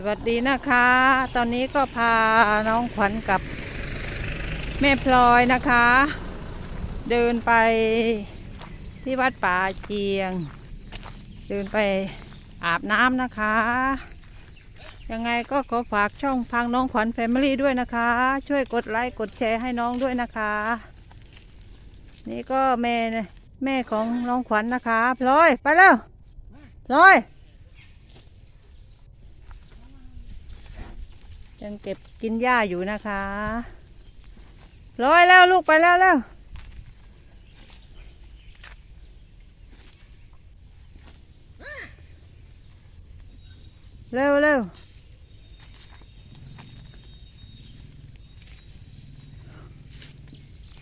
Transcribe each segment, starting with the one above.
สวัสดีนะคะ ตอนนี้ก็พาน้องขวัญกับแม่พลอยนะคะ เดินไปที่วัดป่าเจียง เดินไปอาบน้ำนะคะ ยังไงก็ขอฝากช่องพังน้องขวัญแฟมิลี่ด้วยนะคะ ช่วยกดไลค์กดแชร์ให้น้องด้วยนะคะ นี่ก็แม่แม่ของน้องขวัญนะคะ พลอยไปแล้วพลอย ยังเก็บกินหญ้าอยู่นะคะร้อยแล้วลูกไปแล้วแล้วเร็วเร็ว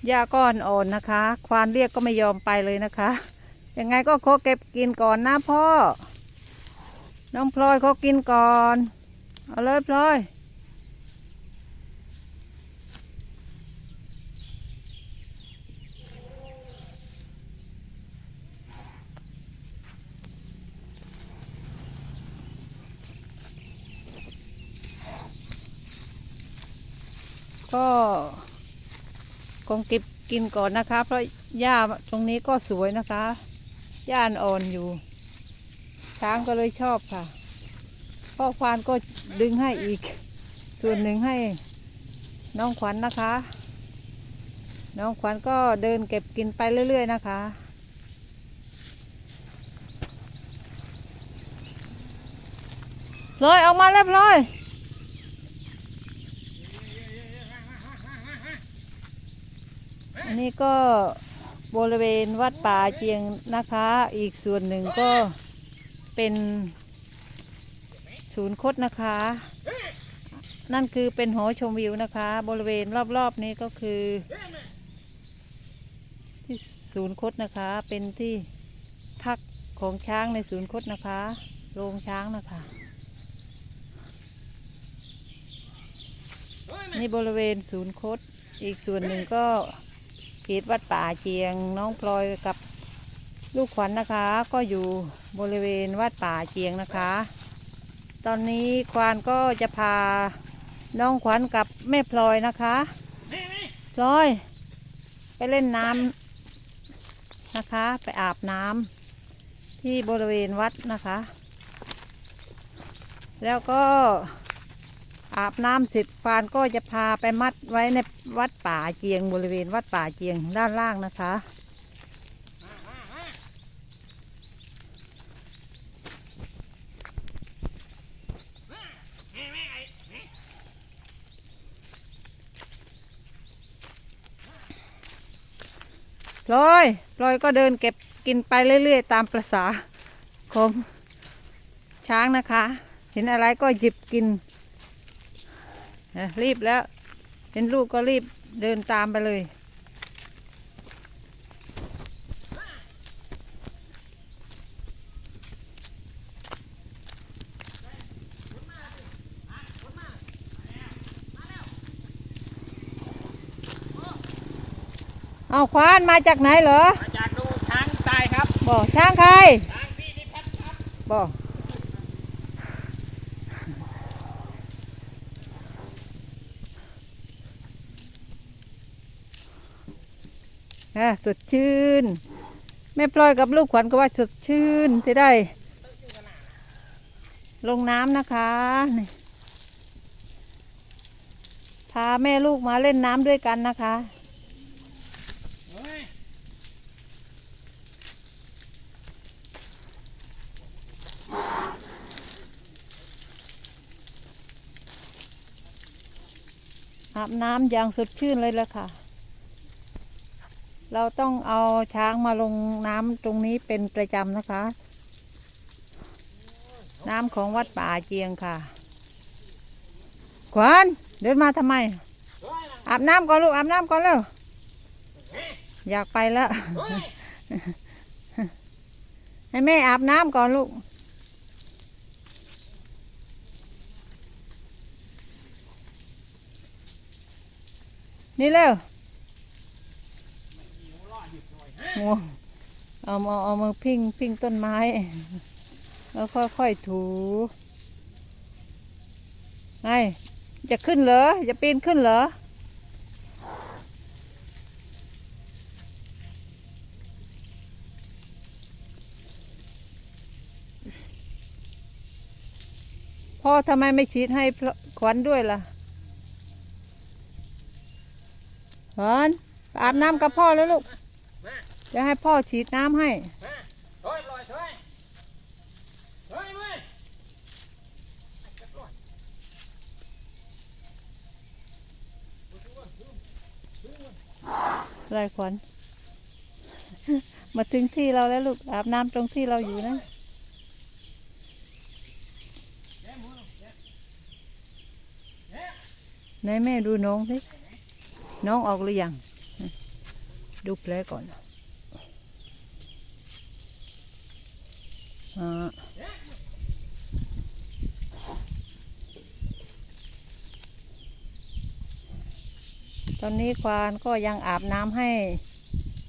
หญ้าก้อนอ่อนนะคะ ควานเรียกก็ไม่ยอมไปเลยนะคะ ยังไงก็ขอเก็บกินก่อนนะพ่อ น้องพลอยเขากินก่อน เอาเลยพลอย ก็คงเก็บกินก่อนนะคะ เพราะหญ้าตรงนี้ก็สวยนะคะหญ้าอ่อนอยู่ ช้างก็เลยชอบค่ะพ่อควานก็ดึงให้อีก ส่วนหนึ่งให้น้องขวัญนะคะ น้องขวัญก็เดินเก็บกินไปเรื่อย ๆ นะคะพลอยออกมาแล้วพลอย อันนี้ก็บริเวณวัดป่าเจียงนะคะ อีกส่วนหนึ่งก็เป็นศูนย์คดนะคะ นั่นคือเป็นหอชมวิวนะคะ บริเวณรอบๆนี้ก็คือ ที่ศูนย์คดนะคะ เป็นที่พักของช้างในศูนย์คดนะคะโรงช้างนะคะนี่บริเวณศูนย์คดอีกส่วนหนึ่งก็ เขตวัดป่าเจียงน้องพลอยกับลูกขวัญนะคะ ก็อยู่บริเวณวัดป่าเจียงนะคะ ตอนนี้ควานก็จะพาน้องขวัญกับแม่พลอยนะคะพลอย ไปเล่นน้ำนะคะ ไปอาบน้ำที่บริเวณวัดนะคะ แล้วก็ อาบน้ำเสร็จฟานก็จะพาไปมัดไว้ในวัดป่าเจียงบริเวณวัดป่าเจียงด้านล่างนะคะ ลอยลอยก็เดินเก็บกินไปเรื่อย ๆ ตามประษาของช้างนะคะ เห็นอะไรก็หยิบกิน อะรีบแล้ว เห็นลูกก็รีบเดินตามไปเลย เอาควานมาจากไหนเหรอ มาจากดูช้างตายครับบอกช้างใครช้างพี่นิพัฒน์ครับบ อกอะสดชื่น แม่พลอยกับลูกขวัญก็ว่าสดชื่นจะได้ ลงน้ำนะคะนี่พาแม่ลูกมาเล่นน้ำด้วยกันนะคะอาบน้ำอย่างสดชื่นเลยละค่ะ เราต้องเอาช้างมาลงน้ำตรงนี้เป็นประจำนะคะ น้ำของวัดป่าเจียงค่ะ ขวัญเดินมาทำไม อาบน้ำก่อนลูกอาบน้ำก่อนเร็วอยากไปแล้ว ให้แม่อาบน้ำก่อนลูกนี่เร็ว ง่วงเอามาเอามาพิงพิงต้นไม้ แล้วค่อยๆถูไงจะขึ้นเหรอจะปีนขึ้นเหรอพ่อทำไมไม่ฉีดให้ขวัญด้วยล่ะขวัญอาบน้ำกับพ่อแล้วลูก จะให้พ่อฉีดน้ำให้มาถอยลอยถอยถอยมาจับลอยไรขวัญมาถึงที่เราแล้วลูกอาบน้ำตรงที่เราอยู่นะแย่มือแย่แย่ไหนแม่ดูน้องสิน้องออกหรือยัง ดูแผลก่อนอ่า ตอนนี้ควานก็ยังอาบน้ำให้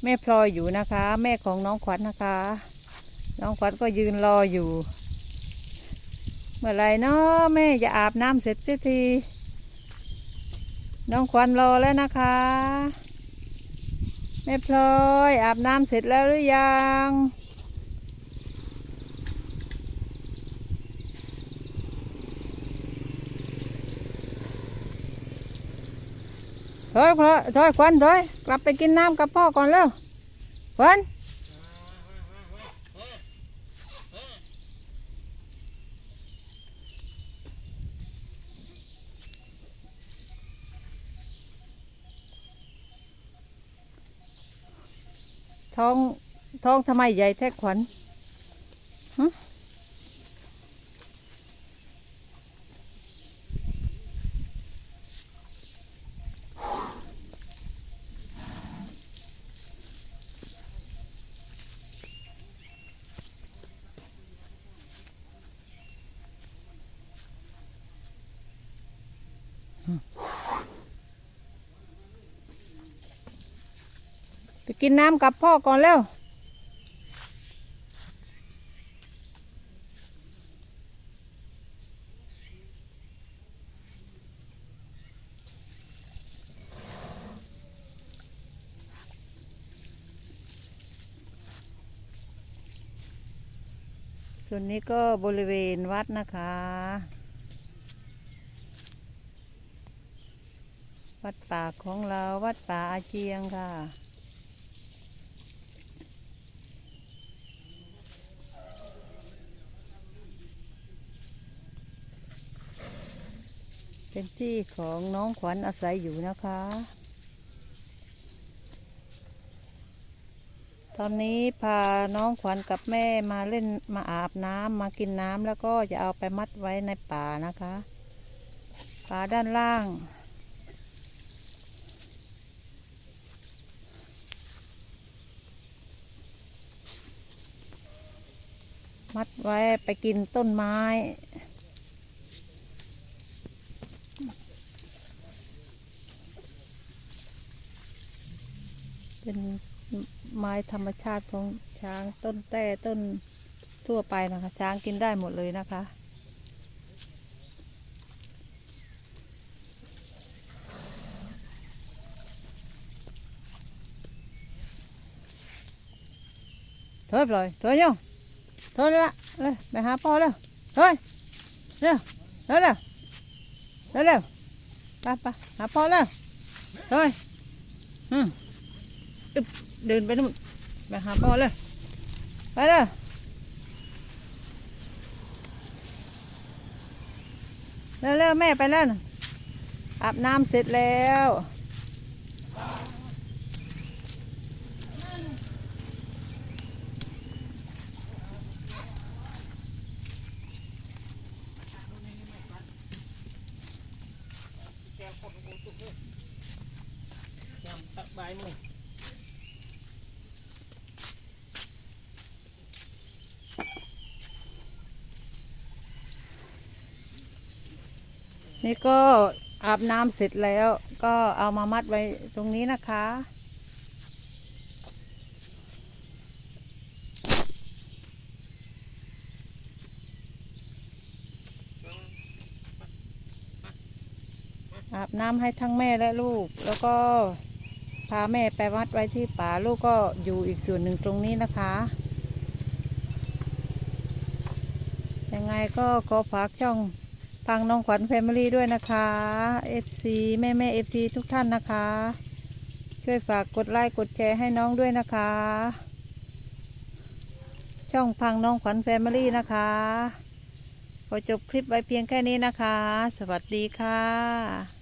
แม่พลอยอยู่นะคะ แม่ของน้องขวัญนะคะ น้องขวัญก็ยืนรออยู่ เมื่อไหรเนาะแม่จะอาบน้ำเสร็จสักที น้องขวัญรอแล้วนะคะ แม่พลอยอาบน้ำเสร็จแล้วหรือยัง ถอยพลอยถอยขวัญถอยกลับไปกินน้ำกับพ่อก่อนเร็วขวัญท้องท้องทำไมใหญ่แท้ขวัญ ไปกินน้ำกับพ่อก่อนเร็วส่วนนี้ก็บริเวณวัดนะคะ วัดป่าของเราวัดป่าอาเจียงค่ะ เป็นที่ของน้องขวัญอาศัยอยู่นะคะ ตอนนี้พาน้องขวัญกับแม่มาเล่นมาอาบน้ำมากินน้ำแล้วก็จะเอาไปมัดไว้ในป่านะคะ ป่าด้านล่าง มัดไว้ไปกินต้นไม้ เป็นไม้ธรรมชาติของช้างต้นแต้ต้นทั่วไปนะคะ ช้างกินได้หมดเลยนะคะเถิดเลยเถิดยัง เถิดละเลยไปหาพ่อเร็วเฮ้ยเร็วเร็วเร็วเร็วไปไปหาพ่อเร็วเฮ้ยอืมเดินไปนู่นไปหาพ่อเลยไปเลยเร็วๆแม่ไปแล้วอาบน้ำเสร็จแล้ว แกงคนกูตุ๊กเลยยำ ตักใบมือนี่ก็อาบน้ำเสร็จแล้วก็เอามามัดไว้ตรงนี้นะคะ อาบน้ำให้ทั้งแม่และลูกแล้วก็ พาแม่ไปวัดไว้ที่ป่าลูกก็อยู่อีกส่วนหนึ่งตรงนี้นะคะ ยังไงก็ขอฝากช่องทางน้องขวัญแฟมิลี่ด้วยนะคะ FC แม่แม่ FC ทุกท่านนะคะ ช่วยฝากกดไลค์กดแชร์ให้น้องด้วยนะคะ ช่องพังน้องขวัญแฟมิลี่นะคะขอจบคลิปไว้เพียงแค่นี้นะคะ สวัสดีค่ะ